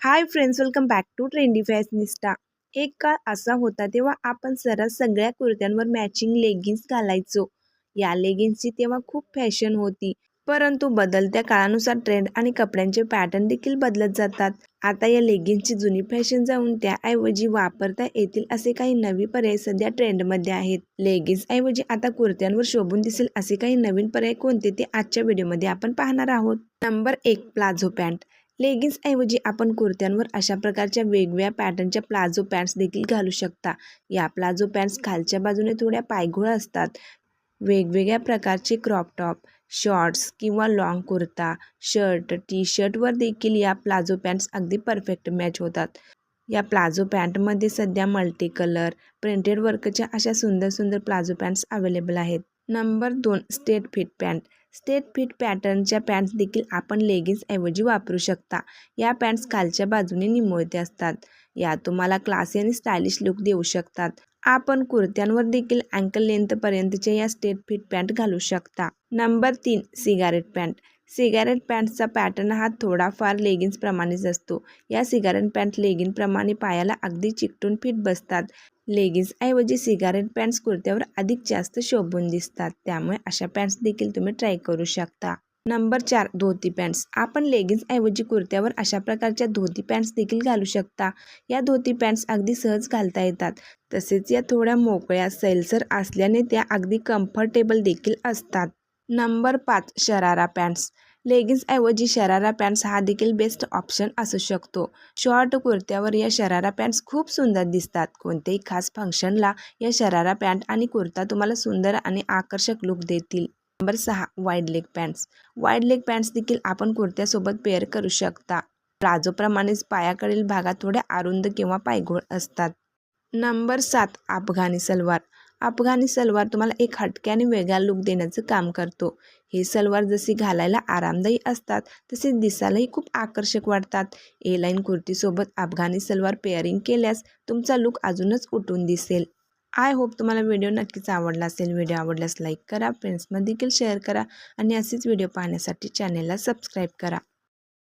Hi friends welcome back to trendy fashionista एक काळ असा होता तेव्हा आपण सरस सगळ्या कुर्त्यांवर मॅचिंग लेगिन्स घालायचो. या लेगिन्सची तेव्हा खूप फॅशन होती. परंतु बदलत्या काळानुसार ट्रेंड आणि कपड्यांचे पॅटर्न देखील बदलत जातात. आता या लेगिन्सची जुनी फॅशन जाऊन त्याऐवजी वापरता येतील असे काही नवी पर्याय सध्या ट्रेंडमध्ये आहेत. लेगिन्स ऐवजी आता कुर्त्यांवर शोभून दिसेल असे काही नवीन पर्याय कोणते ते आजच्या व्हिडिओमध्ये आपण पाहणार आहोत. नंबर एक प्लाझो पॅन्ट लेगिन्सऐवजी आपण कुर्त्यांवर अशा प्रकारच्या वेगवेगळ्या पॅटर्नच्या प्लाझो पॅन्ट्स देखील घालू शकता. या प्लाझो पॅन्ट्स खालच्या बाजूने थोड्या पायघोळ असतात. वेगवेगळ्या प्रकारचे क्रॉप टॉप शॉर्ट्स किंवा लाँग कुर्ता शर्ट टी शर्टवर देखील या प्लाझो पॅन्ट्स अगदी परफेक्ट मॅच होतात. या प्लाझो पॅन्टमध्ये सध्या मल्टी कलर प्रिंटेड वर्कच्या अशा सुंदर सुंदर प्लाझो पॅन्ट्स अवेलेबल आहेत. नंबर दोन straight fit pant straight fit पॅटर्नच्या पॅन्ट्स देखील आपण लेगिन्स ऐवजी वापरू शकता. या पॅन्ट्स खालच्या बाजूने निमुळते असतात. या तुम्हाला क्लासी आणि स्टायलिश लुक देऊ शकतात. आपण कुर्त्यांवर देखील अँकल लेंथपर्यंतच्या या स्टेट फिट पॅन्ट घालू शकता. नंबर तीन सिगारेट पॅन्ट. सिगारेट पॅन्टचा पॅटर्न हा थोडाफार लेगिन्सप्रमाणेच असतो. या सिगारेट पॅन्ट लेगिनप्रमाणे पायाला अगदी चिकटून फिट बसतात. लेगिन्सऐवजी सिगारेट पॅन्ट्स कुर्त्यावर अधिक जास्त शोभून दिसतात. त्यामुळे अशा पॅन्ट्स देखील तुम्ही ट्राय करू शकता. नंबर चार धोती पॅन्ट्स. आपण लेगिन्सऐवजी कुर्त्यावर अशा प्रकारच्या धोती पॅन्ट्स देखील घालू शकता. या धोती पॅन्ट्स अगदी सहज घालता येतात. तसेच या थोड्या मोकळ्या सैलसर असल्याने त्या अगदी कम्फर्टेबल देखील असतात. नंबर पाच शरारा पॅन्ट्स. लेगिन्सऐवजी शरारा पॅन्ट्स हा देखील बेस्ट ऑप्शन असू शकतो. शॉर्ट कुर्त्यावर या शरारा पॅन्ट्स खूप सुंदर दिसतात. कोणत्याही खास फंक्शनला या शरारा पॅन्ट आणि कुर्ता तुम्हाला सुंदर आणि आकर्षक लुक देतील. नंबर सहा wide leg pants. Wide leg pants देखील आपण कुर्त्यासोबत पेअर करू शकता. प्लाझोप्रमाणेच पायाकडील भागात थोड्या अरुंद किंवा पायघोळ असतात. नंबर सात अफगाणी सलवार. अफगाणी सलवार तुम्हाला एक हटके आणि वेगळा लुक देण्याचं काम करतो. हे सलवार जशी घालायला आरामदायी असतात तसे दिसायलाही खूप आकर्षक वाटतात. ए लाईन कुर्तीसोबत अफगाणी सलवार पेअरिंग केल्यास तुमचा लुक अजूनच उठून दिसेल. आय होप तुम्हाला व्हिडिओ नक्कीच आवडला असेल. व्हिडिओ आवडल्यास लाईक करा. फ्रेंड्समध्ये देखील शेअर करा. आणि असेच व्हिडिओ पाहण्यासाठी चॅनेलला सबस्क्राईब करा.